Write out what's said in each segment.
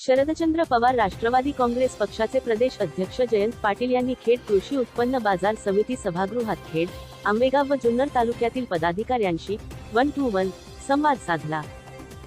शरदचंद्र पवार राष्ट्रवादी काँग्रेस पक्षाचे प्रदेश अध्यक्ष जयंत पाटील यांनी खेड कृषी उत्पन्न बाजार समिती सभागृहात खेड आंबेगाव व जुन्नर तालुक्यातील पदाधिकाऱ्यांशी वन टू वन संवाद साधला.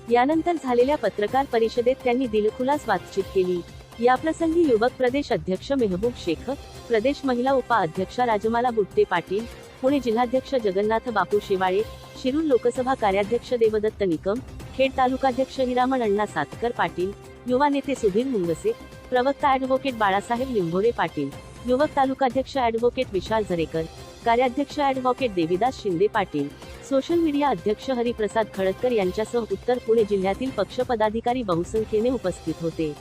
यानंतर झालेल्या पत्रकार परिषदेत त्यांनी दिलखुलास बातचीत केली. याप्रसंगी युवक प्रदेश अध्यक्ष मेहबूब शेख प्रदेश महिला उपाध्यक्षा राजमाला बुट्टे पाटील पुणे जिल्हाध्यक्ष जगन्नाथ बापू शेवाळे शिरूर लोकसभा कार्याध्यक्ष देवदत्त निकम खेड तालुकाध्यक्ष हिरामण अण्णा सातकर पाटील युवा नेते सुधीर मुंगसे प्रवक्ता ॲडव्होकेट बाळासाहेब लिंभोरे पाटील युवक तालुकाध्यक्ष ॲडव्होकेट विशाल झरेकर कार्याध्यक्ष advocate Devidas Shinde Patil social media अध्यक्ष हरिप्रसाद खडतकर यांच्यासह उत्तर पुणे जिल्ह्यातील पक्ष पदाधिकारी बहुसंख्येने उपस्थित होते.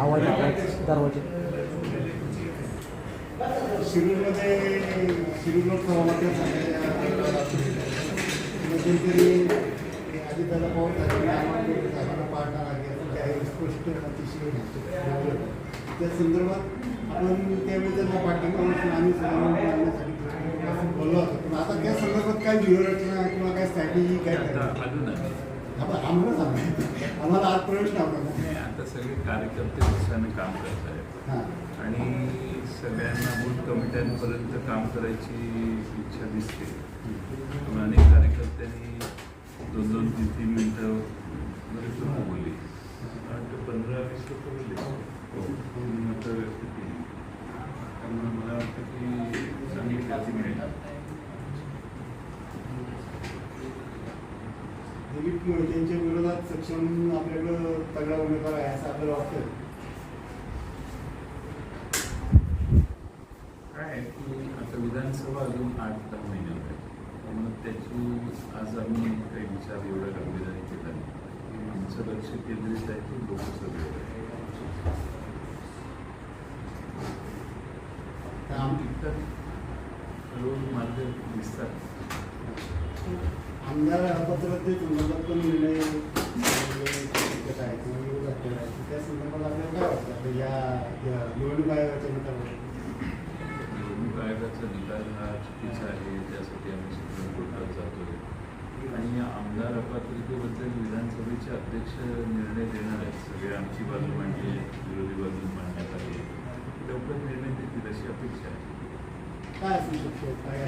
आवाज दरवाजे. शिरूरमध्ये शिरूर लोकसभा मध्यंतरी अजितदादा पवार साहेबांना पाडणार आहे असं जाहीर स्पष्ट अतिशय. त्या संदर्भात आपण त्यावेळी त्यांना पाठिंबा आम्ही असं बोललो होतो. पण आता त्या संदर्भात काय व्यूहरचना किंवा काय स्ट्रॅटेजी काय आपण आम्हाला सांगा. आम्हाला आज प्रवेश नाही, आता सगळे कार्यकर्ते उत्साहाने काम करत आहेत हां. आणि सगळ्यांना कमिट्यांपर्यंत काम करायची इच्छा दिसते. त्यामुळे अनेक कार्यकर्त्यांनी दोन दोन तीन तीन मिनटं बरेच लोक बोलली. पंधरा वीस लोक बोलले. हो. त्यांनी मतं व्यक्त केली त्यामुळे मला वाटतं की चांगली गती मिळेल. दिलीप मोहितेंच्या विरोधात सक्षम आपल्याकडं तगडा उमेदवार आहे असं आपल्याला वाटतं काय आहे की आता विधानसभा अजून आठ दहा महिन्यात आहे. त्यामुळे त्याची आज आम्ही काही विचार एवढा गंभीराने केला नाही. आमचं लक्ष केंद्रित आहे की लोकसभेवर आहे. तर इतर रोज मार्ग दिसतात. आमदार पत्राचे संदर्भात पण निर्णय त्या संदर्भात आपल्याला काय वाटतं? या या निवडणूक आयोगाच्या मतावर. आयोगाचा निकाल हा चुकीचा आहे त्यासाठी आम्ही सुप्रीम कोर्टात जातोय. आणि आमदार अपात्रतेबद्दल विधानसभेचे अध्यक्ष निर्णय देणार आहेत सगळे. आमची बाजू मांडली आहे, विरोधी बाजू मांडण्यात आली. लवकर निर्णय देतील अशी अपेक्षा आहे. काय असू शकतो? काय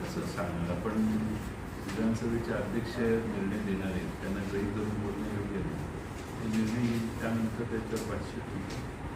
कसं सांगणार आपण विधानसभेचे अध्यक्ष निर्णय देणार आहेत. त्यांना गैर धरून बोलणं योग्य नाही. ते निर्णय त्यानंतर त्याच्यावर. काही